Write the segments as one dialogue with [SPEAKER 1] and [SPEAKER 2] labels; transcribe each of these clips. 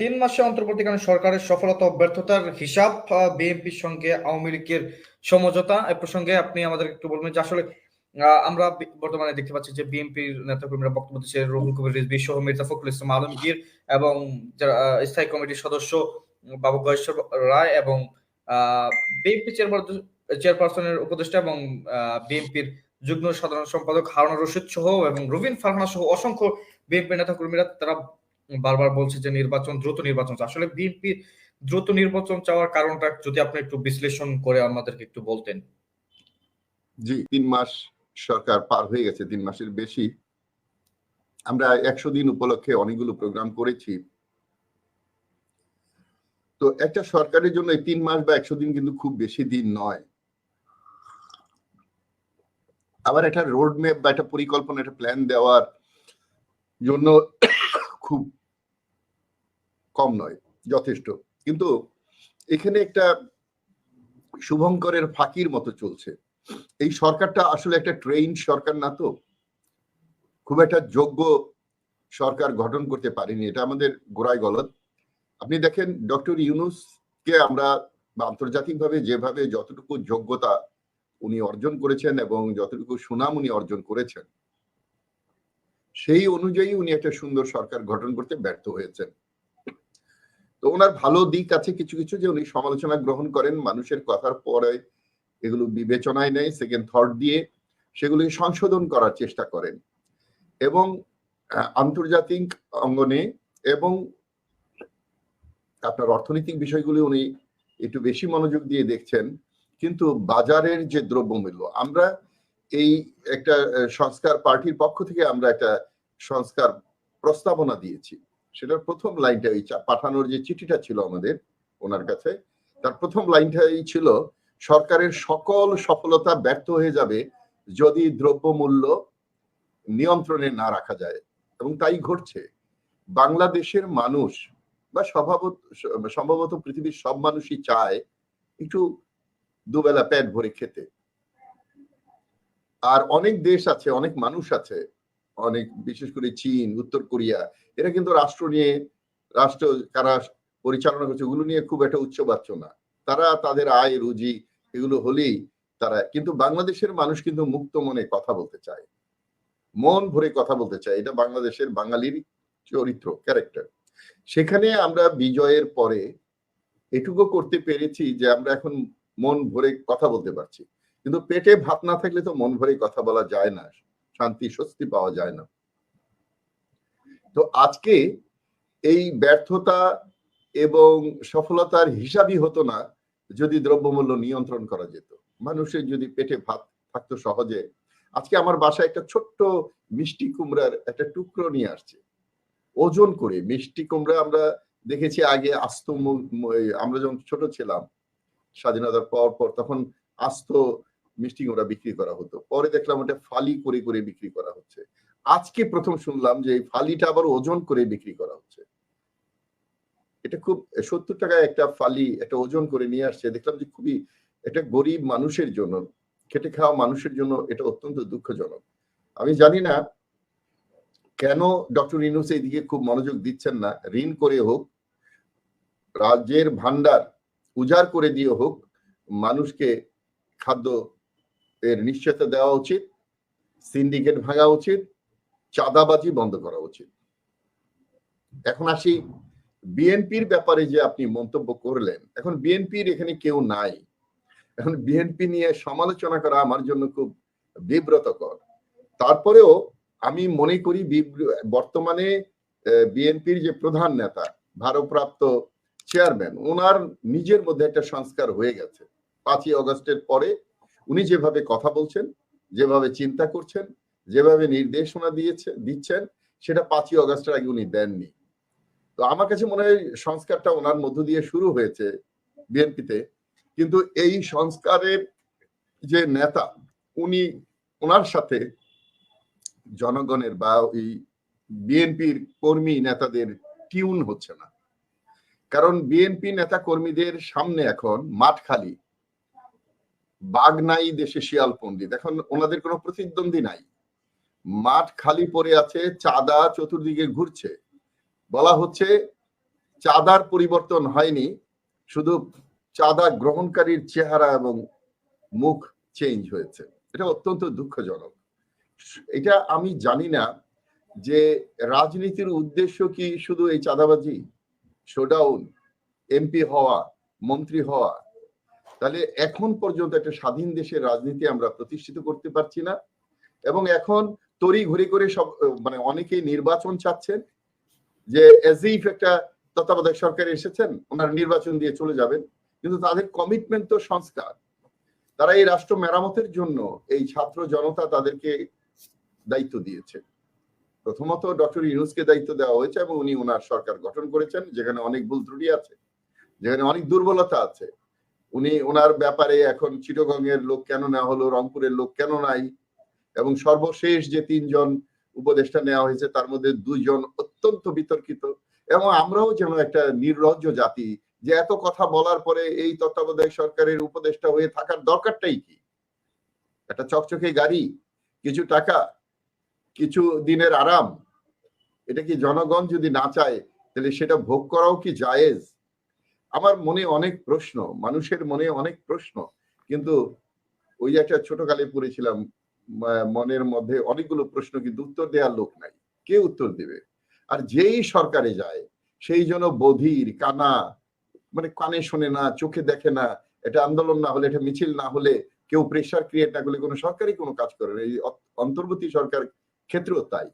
[SPEAKER 1] তিন মাসে অন্তর্বর্তীকালীন সরকারের সফলতা ব্যর্থতার হিসাব বিএনপির সঙ্গে আওয়ামী লীগের সমঝোতা, এ প্রসঙ্গে আপনি আমাদের একটু বলবেন যে আসলে আমরা বর্তমানে দেখতে পাচ্ছি যে বিএনপির নেতাকর্মীরা বক্তব্য দিচ্ছে রুহুল কবির রিজভী, সহ মির্জা ফখরুল ইসলাম আলমগীর এবং যারা স্থায়ী কমিটির সদস্য বাবু গয়েশ্বর রায় এবং বিএনপি চেয়ারপারসনের উপদেষ্টা এবং বিএনপির যুগ্ম সাধারণ সম্পাদক হারুন রশিদ সহ এবং রুবিন ফারহানা সহ অসংখ্য বিএনপি নেতাকর্মীরা, তারা বারবার বলছে যে নির্বাচন, দ্রুত নির্বাচন আসলে বিএনপি দ্রুত নির্বাচন চাওয়ার কারণটা যদি আপনি একটু বিশ্লেষণ করে আমাদেরকে একটু বলতেন।
[SPEAKER 2] জি, তিন মাস সরকার পার হয়ে গেছে, তিন মাসের বেশি। আমরা একশো দিন উপলক্ষে অনেকগুলো প্রোগ্রাম করেছি। তো একটা সরকারের জন্য তিন মাস বা একশো দিন কিন্তু খুব বেশি দিন নয়। আবার একটা রোড ম্যাপ বা একটা পরিকল্পনা, একটা প্ল্যান দেওয়ার জন্য খুব কম নয়, যথেষ্ট। কিন্তু এখানে একটা শুভঙ্করের ফাঁকির মতো চলছে। এই সরকারটা আসলে একটা ট্রেন সরকার না তো? খুব একটা যোগ্য সরকার গঠন করতে পারেনি, এটা আমাদের গোড়ায় গলত। আপনি দেখেন ডক্টর ইউনুসকে আমরা বা আন্তর্জাতিকভাবে যেভাবে যতটুকু যোগ্যতা উনি অর্জন করেছেন এবং যতটুকু সুনাম উনি অর্জন করেছেন সেই অনুযায়ী উনি একটা সুন্দর সরকার গঠন করতে ব্যর্থ হয়েছেন। তো ওনার ভালো দিক আছে কিছু কিছু যে উনি সমালোচনা গ্রহণ করেন, মানুষের কথার পরে এগুলো বিবেচনায় নেয় সেকেন্ড থট দিয়ে সেগুলি সংশোধন করার চেষ্টা করেন। এবং আন্তর্জাতিক অঙ্গনে এবং আপনার অর্থনৈতিক বিষয়গুলি উনি একটু বেশি মনোযোগ দিয়ে দেখছেন। কিন্তু বাজারের যে দ্রব্যমূল্য, আমরা এই একটা সংস্কার পার্টির পক্ষ থেকে আমরা একটা সংস্কার প্রস্তাবনা দিয়েছি। সেটার প্রথম লাইনটা চা- পাঠানোর যে চিঠিটা ছিল আমাদের, ওনার কাছে, তার প্রথম লাইনটাই ছিল, সরকারের সকল সফলতা ব্যর্থ হয়ে যাবে যদি দ্রব্যমূল্য নিয়ন্ত্রণে না রাখা যায়। এবং তাই ঘটছে। বাংলাদেশের মানুষ বা স্বভাবত সম্ভবত পৃথিবীর সব মানুষই চায় একটু দুবেলা প্যাট ভরে খেতে। আর অনেক দেশ আছে, অনেক মানুষ আছে, অনেক, বিশেষ করে চীন, উত্তর কোরিয়া, এরা কিন্তু রাষ্ট্র নিয়ে, রাষ্ট্র কারা পরিচালনা করছে, ওগুলো নিয়ে খুব একটা উচ্চবাচ্য না। তারা তাদের আয়, রুজি এগুলো হলেই তারা, কিন্তু বাংলাদেশের মানুষ কিন্তু মুক্ত মনে কথা বলতে চায়। মন ভরে কথা বলতে চায়। এটা বাংলাদেশের বাঙালির চরিত্র, ক্যারেক্টার। সেখানে আমরা বিজয়ের পরে এটুকু করতে পেরেছি যে আমরা এখন মন ভরে কথা বলতে পারছি। কিন্তু পেটে ভাত না থাকলে তো মন ভরে কথা বলা যায় না, শান্তি, স্বস্তি পাওয়া যায় না। তো আজকে এই ব্যর্থতা এবং সফলতার হিসাবই হতো না যদি দ্রব্যমূল্য নিয়ন্ত্রণ করা যেত। মানুষের যদি পেটে ভাত থাকতো সহজে। আজকে আমার বাসায় একটা ছোট্ট মিষ্টি কুমড়ার একটা টুকরো নিয়ে আসছে। ওজন করে মিষ্টি কুমড়া আমরা দেখেছি আগে আস্ত আমরা যখন ছোট ছিলাম, স্বাধীনতার পর পর তখন আস্ত মিষ্টি কুমড়া বিক্রি করা হতো। পরে দেখলাম ওটা ফালি করে করে বিক্রি করা হচ্ছে। আজকে প্রথম শুনলাম যে এই ফালিটা আবার ওজন করে বিক্রি করা হচ্ছে। এটা খুব, সত্তর টাকায় একটা ফালি, একটা ওজন করে নিয়ে আসছে। দেখলাম যে খুবই এটা গরিব মানুষের জন্য, খেটে খাওয়া মানুষের জন্য এটা অত্যন্ত দুঃখজনক। আমি জানি না কেন ডক্টর ইনুস এইদিকে খুব মনোযোগ দিচ্ছেন না। ঋণ করে হোক, রাজ্যের ভান্ডার উজাড় করে দিয়ে হোক, মানুষকে খাদ্য এর নিশ্চয়তা দেওয়া উচিত সিন্ডিকেট ভাঙা উচিত, চাঁদাবাজি বন্ধ করা উচিত। এখন আসি বিএনপির ব্যাপারে যে আপনি মন্তব্য করলেন। এখন বিএনপির এখানে কেউ নাই। এখন বিএনপি নিয়ে সমালোচনা করা আমার জন্য খুব বিব্রতকর। তারপরেও আমি মনে করি বর্তমানে বিএনপির যে প্রধান নেতা, ভারপ্রাপ্ত চেয়ারম্যান ওনার নিজের মধ্যে একটা সংস্কার হয়ে গেছে। পাঁচই অগস্টের পরে উনি যেভাবে কথা বলছেন, যেভাবে চিন্তা করছেন, যেভাবে নির্দেশনা দিয়েছে, দিচ্ছেন, সেটা পাঁচই অগস্টের আগে উনি দেননি। তো আমার কাছে মনে হয় সংস্কারটা ওনার মধ্য দিয়ে শুরু হয়েছে বিএনপিতে, কিন্তু এই সংস্কারের যে নেতা, উনি ওনার সাথে জনগণের বা ওই বিএনপির কর্মী নেতাদের টিউন হচ্ছে না। কারণ বিএনপি নেতা কর্মীদের সামনে এখন মাঠ খালি। বাঘ নাই দেশে শিয়াল পণ্ডিত। এখন ওনাদের কোনো প্রতিদ্বন্দ্বী নাই। মাঠ খালি পড়ে আছে, চাঁদা চতুর্দিকে ঘুরছে। বলা হচ্ছে চাঁদার পরিবর্তন হয়নি, শুধু চাঁদা গ্রহণকারীর চেহারা এবং মুখ চেঞ্জ হয়েছে। এটা অত্যন্ত দুঃখজনক। এটা আমি জানি না যে রাজনীতির উদ্দেশ্য কি শুধু এই চাঁদাবাজি? শোডাউন এমপি হওয়া, মন্ত্রী হওয়া তাহলে এখন পর্যন্ত একটা স্বাধীন দেশের রাজনীতি আমরা প্রতিষ্ঠিত করতে পারছি না। এবং এখন তড়ি ঘুরে করে সব মানে অনেকেই নির্বাচন চাচ্ছেন যে এজ ইফ একটা তত্ত্বাবধায়ক সরকার এসেছেন, ওনারা নির্বাচন দিয়ে চলে যাবেন। কিন্তু তাদের কমিটমেন্ট তো সংস্কার। তারা এই রাষ্ট্র মেরামতের জন্য এই ছাত্র জনতা তাদেরকে দায়িত্ব দিয়েছে। প্রথমত ডক্টর ইউনুসকে দায়িত্ব দেওয়া হয়েছে এবং উনি ওনার সরকার গঠন করেছেন, যেখানে অনেক ভুল ত্রুটি আছে, যেখানে অনেক দুর্বলতা আছে। উনি ওনার ব্যাপারে এখন চিটগঙ্গের লোক কেন নেওয়া হলো, রংপুরের লোক কেন নাই? এবং সর্বশেষ যে তিনজন উপদেষ্টা নেওয়া হয়েছে, তার মধ্যে দুজন অত্যন্ত বিতর্কিত। এবং আমরাও যেন একটা নির্লজ্জ জাতি, যে এত কথা বলার পরে এই তত্ত্বাবধায়ক সরকারের উপদেষ্টা হয়ে থাকার দরকারটাই কি? একটা চকচকে গাড়ি, কিছু টাকা, কিছু দিনের আরাম, এটা কি জনগণ যদি না চায়, তাহলে সেটা ভোগ করাও কি জায়েজ? আমার মনে অনেক প্রশ্ন, মানুষের মনে অনেক প্রশ্ন, কিন্তু ওই একটা ছোটকালে পড়েছিলাম, ম- মনের মধ্যে অনেকগুলো প্রশ্ন, কিন্তু উত্তর দেওয়ার লোক নাই। কে উত্তর দেবে? আর যেই সরকারে যায়, সেই জন্য বধির, কানা মানে কানে শোনে না, চোখে দেখে না, এটা আন্দোলন না হলে, এটা মিছিল না হলে, কেউ প্রেশার ক্রিয়েট না করলে কোনো সরকারই কোনো কাজ করে না। এই অন্তর্বর্তী সরকার ক্ষেত্রেও তাই।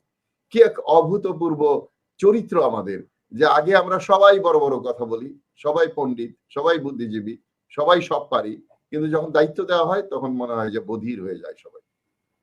[SPEAKER 2] কি এক অভূতপূর্ব চরিত্র আমাদের, যে আগে আমরা সবাই বড় বড় কথা বলি সবাই পণ্ডিত, সবাই বুদ্ধিজীবী, সবাই সব পারি। কিন্তু যখন দায়িত্ব দেওয়া হয়, তখন মনে হয় যে বধির হয়ে যায় সবাই।